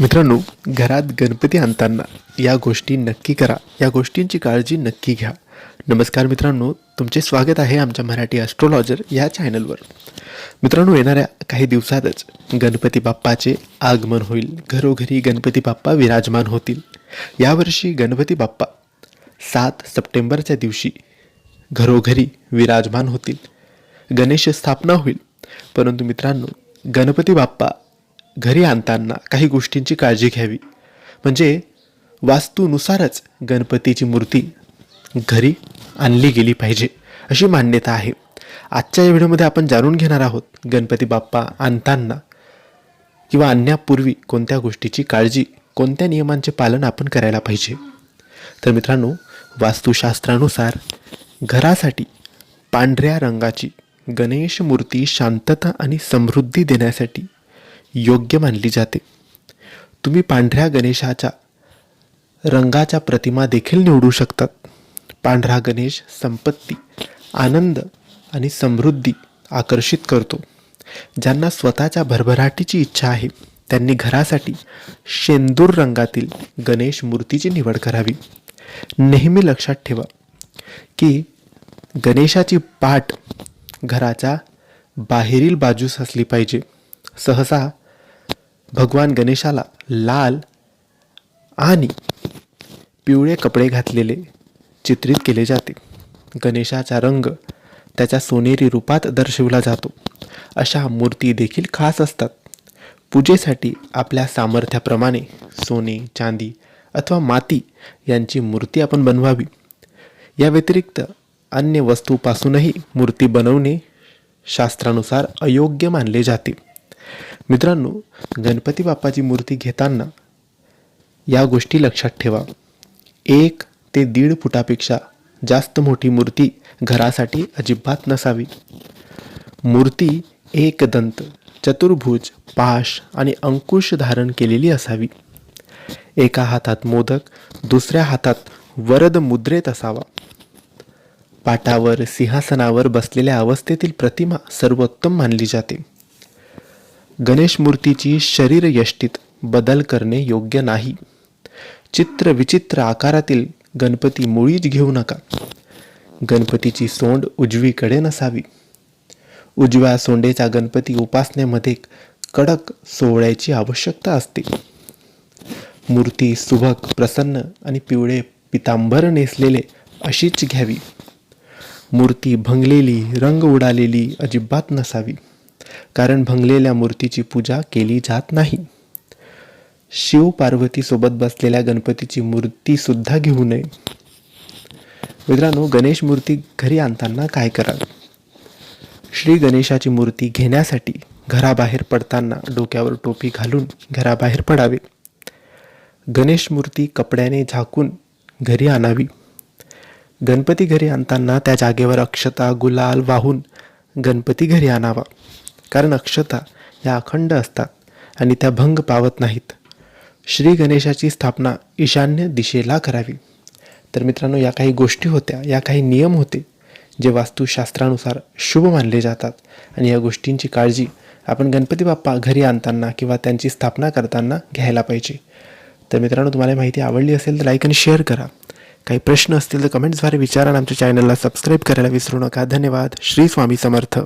मित्रांनो घरात गणपती आणताना या गोष्टी नक्की करा. या गोष्टींची काळजी नक्की घ्या. नमस्कार मित्रांनो तुमचे स्वागत आहे आमच्या मराठी ॲस्ट्रॉलॉजर या चॅनलवर मित्रांनो येणाऱ्या काही दिवसातच गणपती बाप्पाचे आगमन होईल. घरोघरी गणपती बाप्पा विराजमान होतील. यावर्षी गणपती बाप्पा सात सप्टेंबरच्या दिवशी घरोघरी विराजमान होतील. गणेश स्थापना होईल. परंतु मित्रांनो गणपती बाप्पा घरी आणताना काही गोष्टींची काळजी घ्यावी. म्हणजे वास्तूनुसारच गणपतीची मूर्ती घरी आणली गेली पाहिजे अशी मान्यता आहे. आजच्या या व्हिडिओमध्ये आपण जाणून घेणार आहोत गणपती बाप्पा आणताना किंवा आणण्यापूर्वी कोणत्या गोष्टीची काळजी कोणत्या नियमांचे पालन आपण करायला पाहिजे. तर मित्रांनो वास्तुशास्त्रानुसार घरासाठी पांढऱ्या रंगाची गणेश मूर्ती शांतता आणि समृद्धी देण्यासाठी योग्य मानली जाते. तुम्ही पांढऱ्या गणेशाच्या रंगाच्या प्रतिमा देखील निवडू शकतात. पांढरा गणेश संपत्ती आनंद आणि समृद्धी आकर्षित करतो. ज्यांना स्वतःच्या भरभराटीची इच्छा आहे त्यांनी घरासाठी शेंदूर रंगातील गणेश मूर्तीची निवड करावी. नेहमी लक्षात ठेवा की गणेशाची पाठ घराच्या बाहेरील बाजूस असली पाहिजे. सहसा भगवान गणेशाला लाल आणि पिवळे कपडे घातलेले चित्रित केले जाते. गणेशाचा रंग त्याच्या सोनेरी रूपात दर्शविला जातो. अशा मूर्ती देखील खास असतात. पूजेसाठी आपल्या सामर्थ्याप्रमाणे सोने चांदी अथवा माती यांची मूर्ती आपण बनवावी. या व्यतिरिक्त अन्य वस्तूपासूनही मूर्ती बनवणे शास्त्रानुसार अयोग्य मानले जाते. मित्रांनो गणपती बाप्पाची मूर्ती घेताना या गोष्टी लक्षात ठेवा. एक ते दीड फुटापेक्षा जास्त मोठी मूर्ती घरासाठी अजिबात नसावी. मूर्ती एकदंत चतुर्भुज पाश आणि अंकुश धारण केलेली असावी. एका हातात मोदक दुसऱ्या हातात वरद मुद्रेत असावा. पाटावर सिंहासनावर बसलेल्या अवस्थेतील प्रतिमा सर्वोत्तम मानली जाते. गणेश मूर्तीची शरीर यष्टीत बदल करणे योग्य नाही. चित्र विचित्र आकारातील गणपती मुळीच घेऊ नका. गणपतीची सोंड उजवीकडे नसावी. उजव्या सोंडेचा गणपती उपासनेमध्ये कडक सोहळ्याची आवश्यकता असते. मूर्ती सुभक प्रसन्न आणि पिवळे पितांबर नेसलेले अशीच घ्यावी. मूर्ती भंगलेली रंग उडालेली अजिबात नसावी. कारण भंगलेल्या मूर्तीची पूजा केली जात नाही. शिव पार्वतीसोबत बसलेल्या गणपतीची मूर्ती सुद्धा घेऊ नये. मित्रांनो गणेश मूर्ती घरी आणताना काय करावे श्री गणेशाची मूर्ती घेण्यासाठी घराबाहेर पडताना डोक्यावर टोपी घालून घराबाहेर पडावे. गणेश मूर्ती कपड्याने झाकून घरी आणावी. गणपती घरी आणताना त्या जागेवर अक्षता गुलाल वाहून गणपती घरी आणावा. कारण अक्षता या अखंड असतात आणि त्या भंग पावत नाहीत. श्री गणेशाची स्थापना ईशान्य दिशेला करावी. तर मित्रांनो या काही गोष्टी होत्या या काही नियम होते जे वास्तुशास्त्रानुसार शुभ मानले जातात. आणि या गोष्टींची काळजी आपण गणपती बाप्पा घरी आणताना किंवा त्यांची स्थापना करताना घ्यायला पाहिजे. तर मित्रांनो तुम्हाला माहिती आवडली असेल तर लाईक आणि शेअर करा. काही प्रश्न असतील तर कमेंट्सद्वारे विचारा आमच्या चॅनलला सबस्क्राईब करायला विसरू नका. धन्यवाद. श्री स्वामी समर्थ.